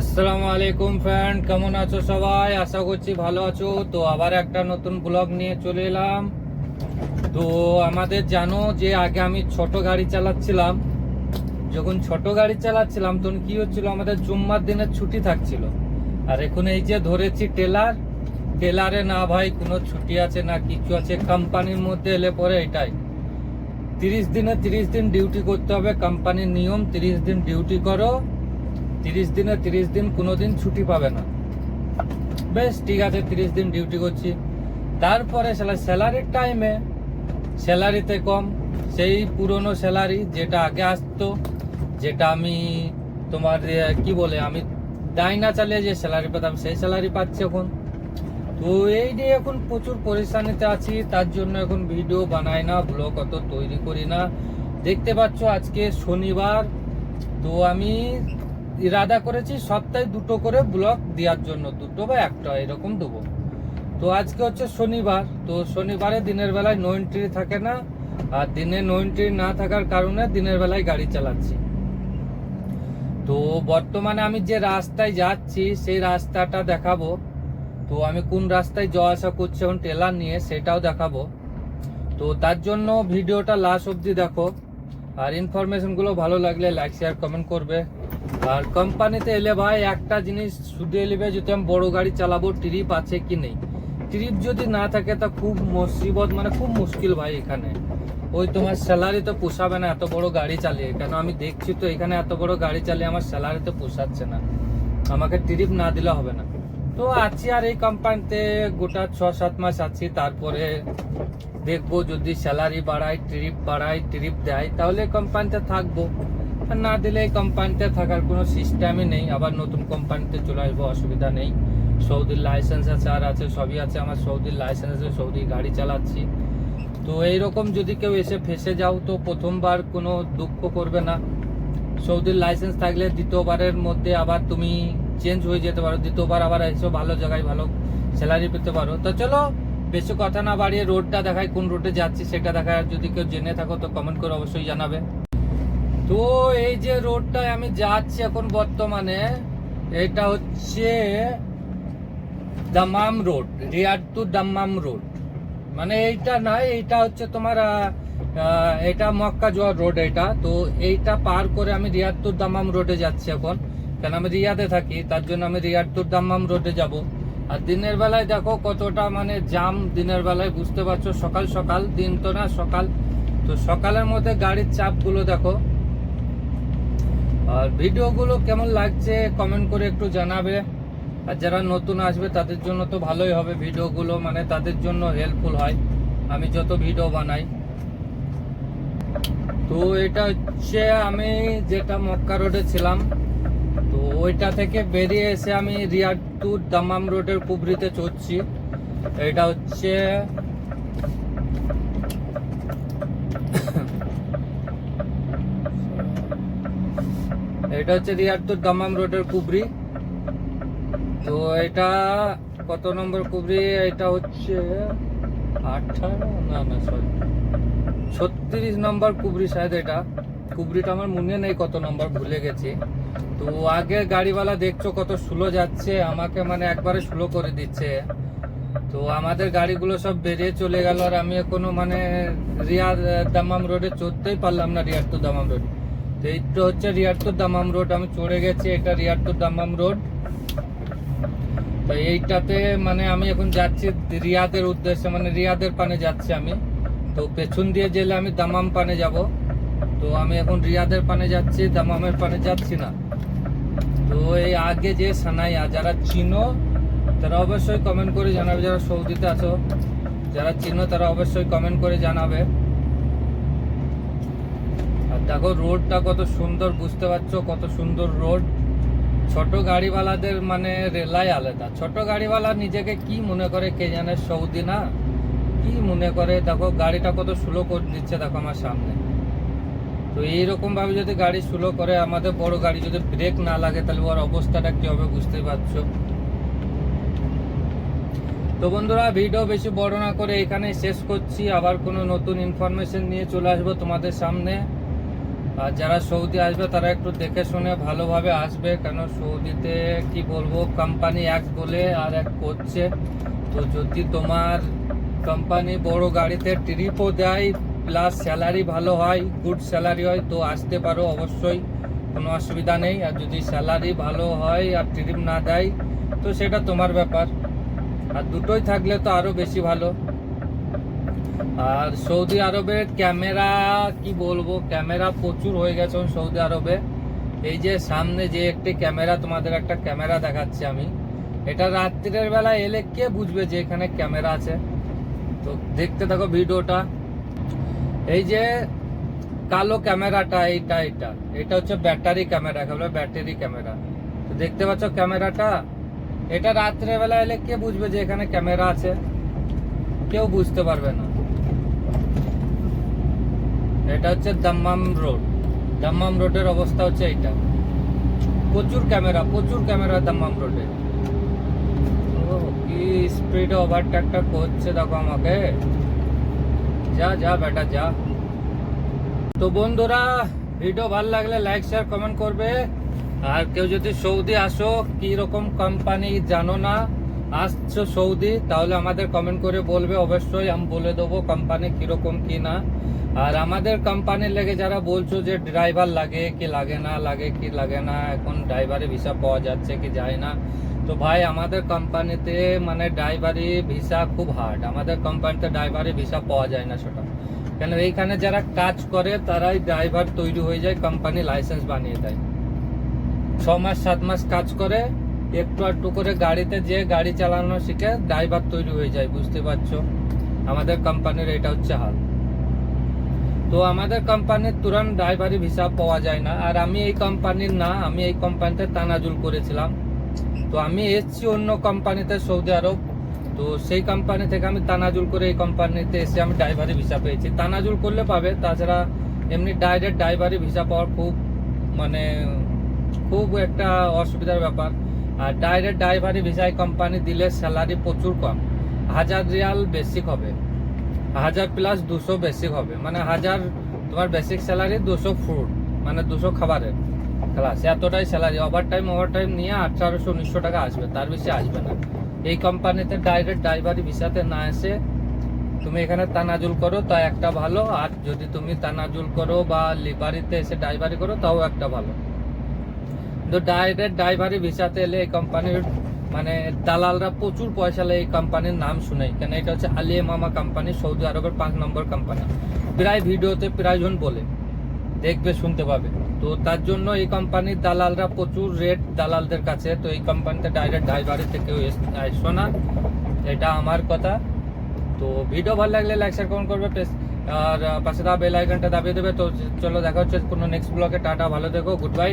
আসসালামু আলাইকুম ফ্রেন্ড কেমন আছো সবাই? আশা করছি ভালো আছো। তো আবার একটা নতুন ব্লগ নিয়ে চলে এলাম। তো আমাদের জানো যে আগে আমি ছোট গাড়ি চালাচ্ছিলাম। যখন ছোট গাড়ি চালাচ্ছিলাম, তখন কি হচ্ছিল, আমাদের জুম্মার দিনের ছুটি থাকছিল। আর এখন এই যে ধরেছি টেলার টেলারে না ভাই, কোনো ছুটি আছে না কিছু আছে কোম্পানির মধ্যে এলে পরে এটাই। তিরিশ দিনে তিরিশ দিন ডিউটি করতে হবে কোম্পানির নিয়ম, তিরিশ দিন ডিউটি করো। তিরিশ দিনে তিরিশ দিন কোনো দিন ছুটি পাবে না। বেশ, ঠিক আছে, তিরিশ দিন ডিউটি করছি। তারপরে স্যালারির টাইমে স্যালারিতে কম। সেই পুরনো স্যালারি যেটা আগে আসতো, যেটা আমি তোমার কি বলে, আমি ডাইনা চালিয়ে যে স্যালারি পেতাম, সেই স্যালারি পাচ্ছি এখন। তো এই নিয়ে এখন প্রচুর পরেশানিতে আছি। তার জন্য এখন ভিডিও বানাই না ব্লগ অত তৈরি করি না। দেখতে পাচ্ছ আজকে শনিবার। তো আমি ইরাদা করেছি, সপ্তাহে দুটো করে ব্লগ দেওয়ার জন্য। দুটো বা একটা, এরকম দেবো। তো আজকে হচ্ছে শনিবার। তো শনিবারে দিনের বেলায় নো এন্ট্রি থাকে না। আর দিনে নো এন্ট্রি না থাকার কারণে দিনের বেলায় গাড়ি চালাচ্ছি। তো বর্তমানে আমি যে রাস্তায় যাচ্ছি, সেই রাস্তাটা দেখাবো। তো আমি কোন রাস্তায় যাওয়া আসা করছি এখন টেলার নিয়ে, সেটাও দেখাবো। তো তার জন্য ভিডিওটা লাস্ট অবধি দেখো। আর ইনফরমেশনগুলো ভালো লাগলে লাইক শেয়ার কমেন্ট করবে। আর কোম্পানিতে এলে ভাই একটা জিনিস শুধু এলিবে, যদি আমি বড় গাড়ি চালাবো ট্রিপ আছে কি নেই? ট্রিপ যদি না থাকে, তা খুব মুসিবত মানে খুব মুশকিল ভাই এখানে। ওই তোমার স্যালারি তো পোষাবে না, এত বড় গাড়ি চালিয়ে। কেন? আমি দেখছি তো এখানে এত বড় গাড়ি চালিয়ে আমার স্যালারি তো পোষাচ্ছে না। আমাকে ট্রিপ না দিলে হবে না। তো আছি আর এই কোম্পানিতে গোটা ছ সাত মাস আছি। তারপরে দেখব যদি স্যালারি বাড়ায় ট্রিপ বাড়ায় ট্রিপ দেয়, তাহলে কোম্পানিতে থাকব। না দিলে কোম্পানিতে থাকার কোনো সিস্টেমই নেই। আবার নতুন কোম্পানিতে চলে আসব, অসুবিধা নেই। সৌদির লাইসেন্স আছে, আর আছে, সবই আছে। আমার সৌদির লাইসেন্স আছে, সৌদি গাড়ি চালাচ্ছি। তো এইরকম যদি কেউ এসে ফেসে যাও, তো প্রথমবার কোনো দুঃখ করবে না। সৌদির লাইসেন্স থাকলে দ্বিতীয়বারের মধ্যে আবার তুমি চেঞ্জ হয়ে যেতে পারো। দ্বিতীয়বার আবার এসো, ভালো জায়গায় ভালো স্যালারি পেতে পারো। তো চলো, বেশি কথা না বাড়িয়ে রোডটা দেখায় কোন রোডে যাচ্ছি সেটা দেখায়। আর যদি কেউ জেনে থাকো, তো কমেন্ট করে অবশ্যই জানাবে। তো এই যে রোডটায় আমি যাচ্ছি এখন বর্তমানে, এটা হচ্ছে Dammam road, Riyadh to Dammam road. মানে এইটা নয়, এইটা হচ্ছে তোমার এটা মক্কা জোয়ার রোড এটা। তো এইটা পার করে আমি রিয়াদতুর দামাম রোডে যাচ্ছি এখন। কারণ আমি রিয়াদে থাকি, তার জন্য আমি রিয়াদতুর দামাম রোডে যাব। আর দিনের বেলায় দেখো কতটা মানে জাম দিনের বেলায়, বুঝতে পারছ? সকাল সকাল, দিন তো না, সকাল। তো সকালের মধ্যে গাড়ির চাপগুলো দেখো। আর ভিডিওগুলো কেমন লাগছে কমেন্ট করে একটু জানাবে। আর যারা নতুন আসবে, তাদের জন্য তো ভালোই হবে ভিডিওগুলো মানে তাদের জন্য হেল্পফুল হয়। আমি যত ভিডিও বানাই। তো এটা হচ্ছে আমি যেটা মক্কা রোডে ছিলাম, তো ওইটা থেকে বেরিয়ে এসে আমি রিয়াদ টু দামাম রোডের কুবরিতে চড়ছি। এটা হচ্ছে এটা হচ্ছে রিয়াদুর দামাম রোডের কুবরি। তো এটা কত নম্বর কুবরি? এটা হচ্ছে আঠারো? না না সরি ছত্রিশ নম্বর কুবরি শায়দ এটা। কুবরিটা আমার মনে নেই কত নম্বর, ভুলে গেছি। তো আগে গাড়িওয়ালা দেখছ কত স্লো যাচ্ছে, আমাকে মানে একবারে স্লো করে দিচ্ছে। তো আমাদের গাড়িগুলো সব বেরিয়ে চলে গেল আর আমি এখনও মানে রিয়ার দামাম রোডে চড়তেই পারলাম না রিয়াদ টু দামাম রোড। এইটা হচ্ছে রিয়াদপুর দামাম রোড, আমি চড়ে গেছি, এটা রিয়াদপুর দামাম রোড। তো এইটাতে মানে আমি এখন যাচ্ছি রিয়াদের উদ্দেশ্যে মানে রিয়াদের পানে যাচ্ছি আমি। তো পেছন দিয়ে গেলে আমি দামাম পানে যাব। তো আমি এখন রিয়াদের পানে যাচ্ছি, দামামের পানে যাচ্ছি না। তো এই আগে যে সানাইয়া, যারা চিনো, তারা অবশ্যই কমেন্ট করে জানাবে। যারা সৌদিতে আছো, যারা চিনো, তারা অবশ্যই কমেন্ট করে জানাবে। দেখো, রোডটা কত সুন্দর, বুঝতে পারছ? কত সুন্দর রোড। ছোট গাড়িওয়ালাদের মানে রেলাই আলাদা। ছোট গাড়িওয়ালা নিজেকে কি মনে করে কে জানে সৌদি না? কি মনে করে? দেখো, গাড়িটা কত স্লো করে দিচ্ছে দেখো আমার সামনে। তো এইরকম ভাবে যদি গাড়ি স্লো করে, আমাদের বড় গাড়ি যদি ব্রেক না লাগে, তাহলে ওর অবস্থাটা কি হবে বুঝতেই পারছ? তো বন্ধুরা ভিডিও বেশি বড় না করে এখানে শেষ করছি। আবার কোনো নতুন ইনফরমেশন নিয়ে চলে আসব তোমাদের সামনে। আর যারা সৌদি আসবে, তারা একটু দেখে শুনে ভালোভাবে আসবে। কেন সৌদিতে কি বলব কোম্পানি এক বলে আর এক করছে। তো যদি তোমার কোম্পানি বড় গাড়িতে ট্রিপও দেয় প্লাস স্যালারি ভালো হয় গুড স্যালারি হয়, তো আসতে পারো অবশ্যই, কোনো অসুবিধা নেই। আর যদি স্যালারি ভালো হয় আর ট্রিপ না দেয়, তো সেটা তোমার ব্যাপার। আর দুটোই থাকলে তো আরও বেশি ভালো। আর সৌদি আরবে ক্যামেরা, কি বলব, ক্যামেরা প্রচুর হয়ে গেছে সৌদি আরবে। এই যে সামনে যে একটি ক্যামেরা, তোমাদের একটা ক্যামেরা দেখাচ্ছি আমি। এটা রাত্রির বেলা এলে কে বুঝবে যে এখানে ক্যামেরা আছে? তো দেখতে থাকো ভিডিওটা। এই যে কালো ক্যামেরাটা, এইটা এটা এটা হচ্ছে ব্যাটারি ক্যামেরা, একেবারে ব্যাটারি ক্যামেরা। তো দেখতে পাচ্ছ ক্যামেরাটা? এটা রাত্রের বেলা এলে কে বুঝবে যে এখানে ক্যামেরা আছে? কেউ বুঝতে পারবে না। এটা হচ্ছে দাম্মাম রোড। দাম্মাম রোডের অবস্থা হচ্ছে এইটা। প্রচুর ক্যামেরা প্রচুর ক্যামেরা দাম্মাম রোডে। ও কি স্পিডে ওভারটেকটা করছে দেখো আমাকে। যা যা বেটা, যা। তো বন্ধুরা ভিডিও ভালো লাগলে লাইক শেয়ার কমেন্ট করবে। আর কেউ যদি সৌদি আসো কি রকম কোম্পানি জানো না আসছো সৌদি, তাহলে আমাদের কমেন্ট করে বলবে। অবশ্যই আমি বলে দেবো কোম্পানি কীরকম কি না। আর আমাদের কোম্পানির লেগে যারা বলছো যে ড্রাইভার লাগে কি লাগে না, লাগে কি লাগে না, এখন ড্রাইভারি ভিসা পাওয়া যাচ্ছে কি যায় না। তো ভাই, আমাদের কোম্পানিতে মানে ড্রাইভারি ভিসা খুব হার্ড আমাদের কোম্পানিতে ড্রাইভারি ভিসা পাওয়া যায় না সেটা। কেন এইখানে যারা কাজ করে, তারাই ড্রাইভার তৈরি হয়ে যায় কোম্পানি লাইসেন্স বানিয়ে দেয়। ছ মাস, সাত মাস কাজ করে একটু একটু করে গাড়িতে যে গাড়ি চালানো শিখে ড্রাইভার তৈরি হয়ে যায়, বুঝতে পারছ? আমাদের কোম্পানির এটা হচ্ছে হাল। তো আমাদের কোম্পানির তুরন্ত ড্রাইভারি ভিসা পাওয়া যায় না। আর আমি এই কোম্পানির না, আমি এই কোম্পানিতে তানাজুল করেছিলাম। তো আমি এসছি অন্য কোম্পানিতে সৌদি আরব। তো সেই কোম্পানি থেকে আমি তানাজুল করে এই কোম্পানিতে এসে আমি ড্রাইভারি ভিসা পেয়েছি। তানাজুল করলে পাবে, তাছাড়া এমনি ডাইরেক্ট ড্রাইভারি ভিসা পাওয়ার খুব মানে খুব একটা অসুবিধার ব্যাপার। আর ডাইরেক্ট ড্রাইভারি ভিসায় কোম্পানি দিলে স্যালারি প্রচুর কম। হাজার রিয়াল বেসিক হবে। হাজার প্লাস দুশো বেসিক হবে। মানে হাজার, তোমার বেসিক স্যালারি দুশো ফুড মানে দুশো খাবারের ক্লাস এতটাই salary overtime overtime নিয়ে আঠারোশো, উনিশশো টাকা আসবে। তার বেশি আসবে না। এই কোম্পানিতে ডাইরেক্ট ড্রাইভারি ভিসাতে না এসে তুমি এখানে তানাজুল করো, তা একটা ভালো। আর যদি তুমি তানাজুল করো বা লিবারিতে এসে ড্রাইভারি করো, তাও একটা ভালো। তো ডাইরেক্ট ড্রাইভারি ভিসাতে এলে এই কোম্পানির মানে দালালরা প্রচুর পয়সা লেয় এই কোম্পানির নাম শুনেই কেন এটা হচ্ছে আলিয়ে মামা কোম্পানি সৌদি আরবের পাঁচ নম্বর কোম্পানি প্রায় ভিডিওতে প্রায় জন বলে। দেখবে, শুনতে পাবে। তো তার জন্য এই কোম্পানির দালালরা প্রচুর রেট দালালদের কাছে। তো এই কোম্পানিতে ডাইরেক্ট ড্রাইভারি থেকে এসো না। এটা আমার কথা। তো ভিডিও ভালো লাগলে লাইক শেয়ার কমেন্ট করবে। আর পাশে দা বেল আইকনটা দাবিয়ে দেবে। তো চলো দেখা হচ্ছে কোনো নেক্সট ব্লগে টাটা, ভালো দেখো গুড বাই